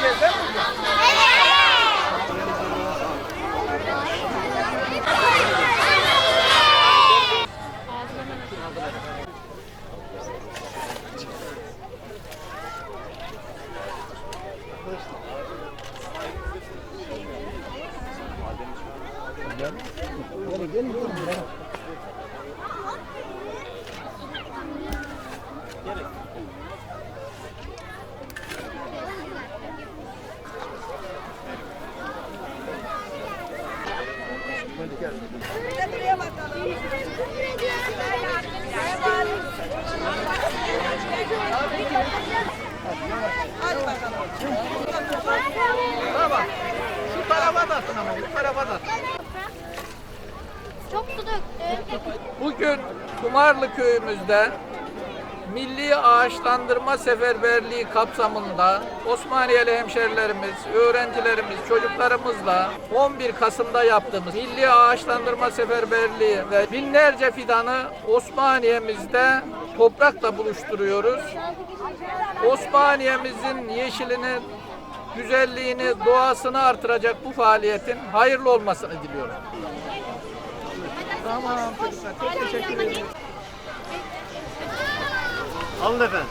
geleceğiz değil mi? Gelin, gelin, gelin. Baba, şu tarafa da ama, bu tarafa da. Çok su döktüm. Bugün Kumarlı köyümüzde Milli Ağaçlandırma Seferberliği kapsamında Osmaniyeli hemşerilerimiz, öğrencilerimiz, çocuklarımızla 11 Kasım'da yaptığımız Milli Ağaçlandırma Seferberliği ve binlerce fidanı Osmaniye'mizde toprakla buluşturuyoruz. Osmaniye'mizin yeşilini, güzelliğini, doğasını artıracak bu faaliyetin hayırlı olmasını diliyorum. Tamam çok teşekkür ederim. Alın efendim.